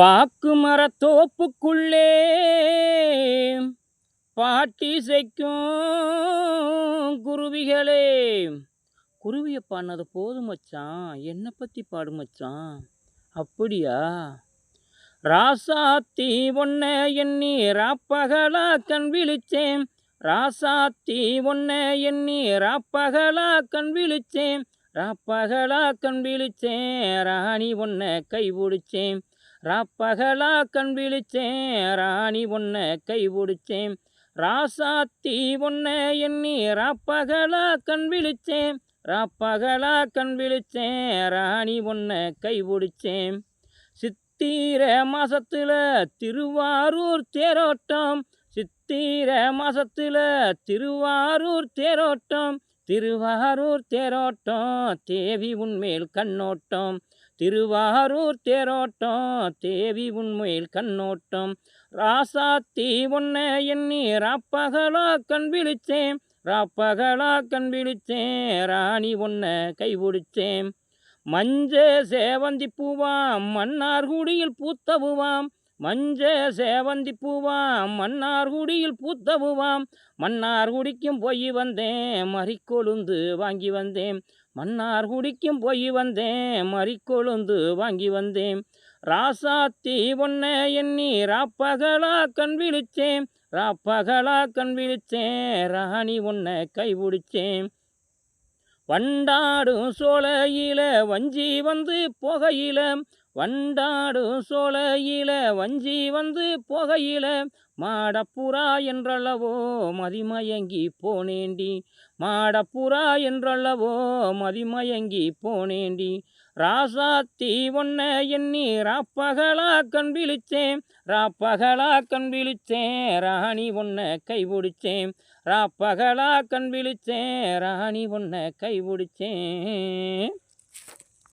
பாக்கு மரத்தோப்புக்குள்ளே பாட்டி செய்க்கும் குருவிகளே. குருவியை பாடினது போதும் மச்சான் என்னை பற்றி பாடு மச்சான்? அப்படியா? ராசாத்தி ஒன்ன எண்ணி ராப்பகலா கண் விழிச்சேன். ராசாத்தி ஒன்ன எண்ணி ராப்பகலா கண் விழிச்சேன். ராப்பகலா கண் விழிச்சேன். ராணி ஒன்ன கை பிடிச்சேன் ராப்பகலா கண் விழிச்சேன் ராணி ஒன்ன கை பிடிச்சேன் ராசாத்தி ஒன்ன எண்ணி ராப்பகலா கண் விழிச்சேன். ராப்பகலா கண் விழிச்சேன் ராணி ஒன்ன கை பிடிச்சேன் சித்திர மாசத்துல திருவாரூர் தேரோட்டம். சித்திர மாசத்துல திருவாரூர் தேரோட்டம். திருவாரூர் தேரோட்டம் தேவி உன்மேல் கண்ணோட்டம். திருவாரூர் தேரோட்டம் தேவி உண்மையில் கண்ணோட்டம். ராசாத்தி ஒன்ன எண்ணி ராப்பகலா கண் விழிச்சேன் ராப்பகலா கண் விழிச்சேன் ராணி ஒன்ன கைபிடிச்சேன் மஞ்ச சேவந்தி பூவாம் மன்னார்குடியில் பூத்தவுவாம். மஞ்ச சேவந்தி பூவாம் மன்னார்குடியில் பூத்தவுவாம் மன்னார்குடிக்கும் போய் வந்தேன் மறிக்கொழுந்து வாங்கி வந்தேன். மன்னார்குடிக்கும் போய் வந்தேன் மறிக்கொழுந்து வாங்கி வந்தேன். ராசாத்தி ஒன்ன எண்ணி ராப்பகலா கண் விழிச்சேன். ராப்பகலா கண் விழிச்சேன் ராணி ஒன்ன கை பிடிச்சேன். வண்டாடும் சோலையில வஞ்சி வந்து புகையில வண்டாடு சோலையில வஞ்சி வந்து புகையில மாடப்புறா என்றளவோ மதிமயங்கி போனேண்டி மாடப்புறா என்றளவோ மதிமயங்கி போனேண்டி ராசாத்தி ஒன்ன எண்ணி ராப்பகலா கண் விழிச்சேன் ராப்பகலா கண் விழிச்சேன் ராணி ஒன்ன கைபிடிச்சேன் ராப்பகலா கண் விழிச்சேன் ராணி ஒன்ன கைபிடிச்சேன்